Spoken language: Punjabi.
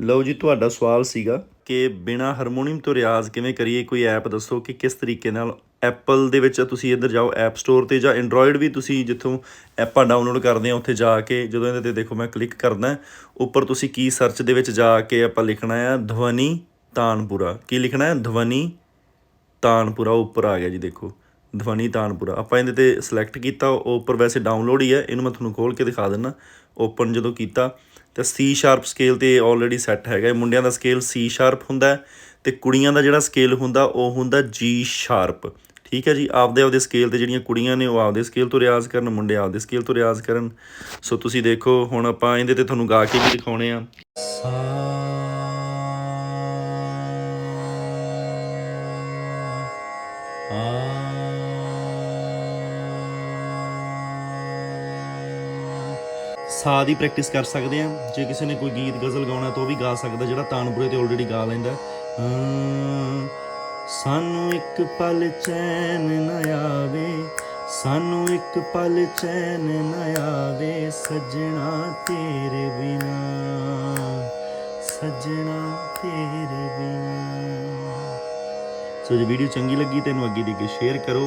ਲਓ ਜੀ, ਤੁਹਾਡਾ ਸਵਾਲ ਸੀਗਾ ਕਿ ਬਿਨਾ ਹਾਰਮੋਨੀਅਮ ਤੋਂ ਰਿਆਜ਼ ਕਿਵੇਂ ਕਰੀਏ? ਕੋਈ ਐਪ ਦੱਸੋ ਕਿ ਕਿਸ ਤਰੀਕੇ ਨਾਲ ਐਪਲ ਦੇ ਵਿੱਚ ਤੁਸੀਂ ਇੱਧਰ ਜਾਓ ਐਪ ਸਟੋਰ ਤੇ ਜਾਂ ਐਂਡਰੋਇਡ ਵੀ ਤੁਸੀਂ ਜਿੱਥੋਂ ਐਪਾਂ ਡਾਊਨਲੋਡ ਕਰਦੇ ਆ ਉੱਥੇ ਜਾ ਕੇ ਜਦੋਂ ਇਹਦੇ ਤੇ ਦੇਖੋ ਮੈਂ ਕਲਿੱਕ ਕਰਦਾ ਉੱਪਰ ਤੁਸੀਂ ਕੀ ਸਰਚ ਦੇ ਵਿੱਚ ਜਾ ਕੇ ਆਪਾਂ ਲਿਖਣਾ ਆ ਧਵਨੀ ਤਾਨਪੁਰਾ। ਕੀ ਲਿਖਣਾ ਹੈ? ਧਵਨੀ ਤਾਨਪੁਰਾ, ਉੱਪਰ ਆ ਗਿਆ ਜੀ ਦੇਖੋ। ਧਵਨੀ ਤਾਨਪੁਰਾ। ਆਪਾਂ ਇਹਦੇ ਤੇ ਸਿਲੈਕਟ ਕੀਤਾ, ਉਹ ਉੱਪਰ ਵੈਸੇ ਡਾਊਨਲੋਡ ਹੀ ਹੈ, ਇਹਨੂੰ ਮੈਂ ਤੁਹਾਨੂੰ ਖੋਲ ਕੇ ਦਿਖਾ ਦਿੰਦਾ ਓਪਨ ਜਦੋਂ ਕੀਤਾ ਤੇ ਸੀ ਸ਼ਾਰਪ ਸਕੇਲ ਤੇ ਆਲਰੇਡੀ ਸੈੱਟ ਹੈਗਾ। ਮੁੰਡਿਆਂ ਦਾ ਸਕੇਲ ਸੀ ਸ਼ਾਰਪ ਹੁੰਦਾ ਹੈ ਤੇ ਕੁੜੀਆਂ ਦਾ ਜਿਹੜਾ ਸਕੇਲ ਹੁੰਦਾ, ਉਹ ਹੁੰਦਾ ਜੀ ਸ਼ਾਰਪ ਠੀਕ ਹੈ ਜੀ? ਆਪਦੇ ਆਪਦੇ ਸਕੇਲ ਤੇ ਜਿਹੜੀਆਂ ਕੁੜੀਆਂ ਨੇ, ਉਹ ਆਪਦੇ ਸਕੇਲ ਤੋਂ ਰਿਆਜ਼ ਕਰਨ, ਮੁੰਡੇ ਆਪਦੇ ਸਕੇਲ ਤੋਂ ਰਿਆਜ਼ ਕਰਨ। ਸੋ ਤੁਸੀਂ ਦੇਖੋ, ਹੁਣ ਆਪਾਂ ਇਹਦੇ ਤੇ ਤੁਹਾਨੂੰ ਗਾ ਕੇ ਵੀ ਦਿਖਾਉਣੇ ਆ ਸਾ ਦੀ ਪ੍ਰੈਕਟਿਸ ਕਰ ਸਕਦੇ ਆ ਜੇ ਕਿਸੇ ਨੇ ਕੋਈ ਗੀਤ, ਗਜ਼ਲ ਗਾਉਣਾ ਤਾਂ ਉਹ ਵੀ ਗਾ ਸਕਦਾ ਜਿਹੜਾ ਤਾਨਪੁਰੇ ਤੇ ਆਲਰੇਡੀ ਗਾ ਲੈਂਦਾ ਸਾਨੂੰ ਇੱਕ ਪਲ ਚੈਨ ਨਾ ਆਵੇ, ਸਾਨੂੰ ਇੱਕ ਪਲ ਚੈਨ ਨਾ ਆਵੇ, ਸਜਣਾ ਤੇਰੇ ਬਿਨਾ, ਸਜਣਾ ਤੇਰੇ ਬਿਨਾ। ਸੋ ਜੇ ਵੀਡੀਓ ਚੰਗੀ ਲੱਗੀ ਤੈਨੂੰ ਅੱਗੇ ਦੀ ਅੱਗੇ ਸ਼ੇਅਰ ਕਰੋ।